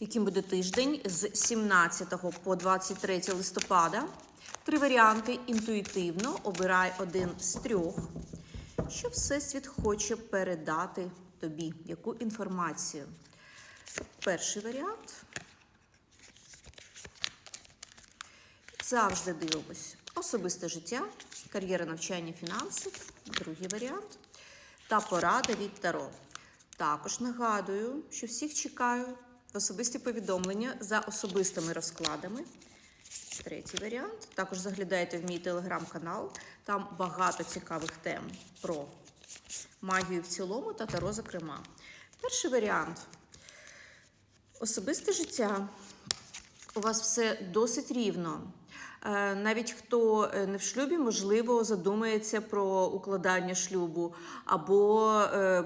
яким буде тиждень з 17 по 23 листопада. Три варіанти інтуїтивно обирай один з трьох. Що Всесвіт хоче передати тобі? Яку інформацію? Перший варіант. Завжди дивимось. Особисте життя, кар'єра навчання, фінанси. Другий варіант. Та порада від Таро. Також нагадую, що всіх чекаю в особисті повідомлення за особистими розкладами. Третій варіант. Також заглядайте в мій телеграм-канал. Там багато цікавих тем про магію в цілому та таро, зокрема. Перший варіант. Особисте життя. У вас все досить рівно. Е, Навіть хто е, не в шлюбі, можливо, задумається про укладання шлюбу, або, е,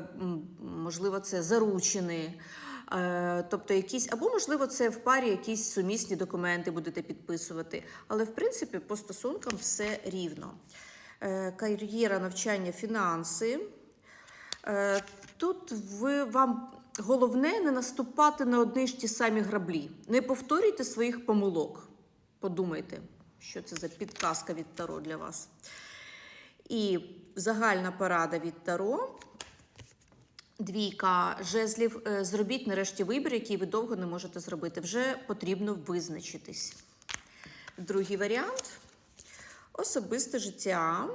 можливо, це заручини. Е, Тобто якісь, або, можливо, це в парі якісь сумісні документи будете підписувати. Але, в принципі, по стосункам все рівно. Е, Кар'єра, навчання, фінанси. Е, Тут ви вам головне не наступати на одні ж ті самі граблі. Не повторюйте своїх помилок. Подумайте, що це за підказка від Таро для вас. І загальна порада від Таро. Двійка жезлів. Е, Зробіть нарешті вибір, який ви довго не можете зробити. Вже потрібно визначитись. Другий варіант особисте життя.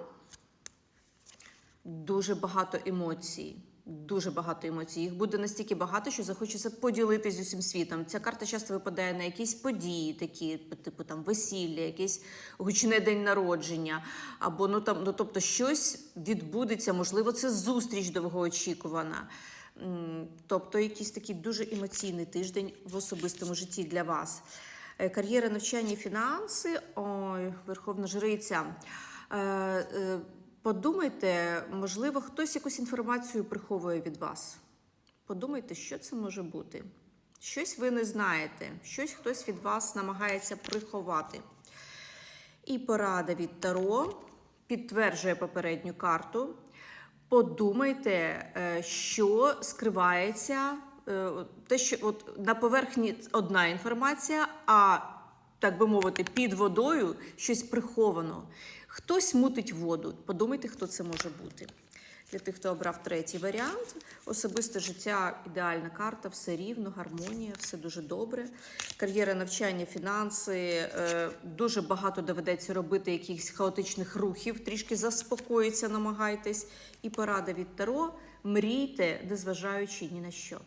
Дуже багато емоцій. Дуже багато емоцій. Їх буде настільки багато, що захочеться поділитись з усім світом. Ця карта часто випадає на якісь події, такі, типу там весілля, якийсь гучний день народження, або ну там, ну тобто щось відбудеться, можливо, це зустріч довгоочікувана. Тобто якийсь такий дуже емоційний тиждень в особистому житті для вас. Е, Кар'єра, навчання, фінанси. Ой, Верховна Жриця. Подумайте, можливо, хтось якусь інформацію приховує від вас. Подумайте, що це може бути. Щось ви не знаєте, щось хтось від вас намагається приховати. І порада від Таро підтверджує попередню карту. Подумайте, е, що скривається, е, те, що от на поверхні одна інформація, а так би мовити, під водою щось приховано. Хтось мутить воду. Подумайте, хто це може бути. Для тих, хто обрав третій варіант, особисте життя, ідеальна карта, все рівно, гармонія, все дуже добре. Кар'єра, навчання, фінанси. е, Дуже багато доведеться робити якихось хаотичних рухів, трішки заспокоїться, намагайтесь. І порада від Таро: мрійте, незважаючи ні на що.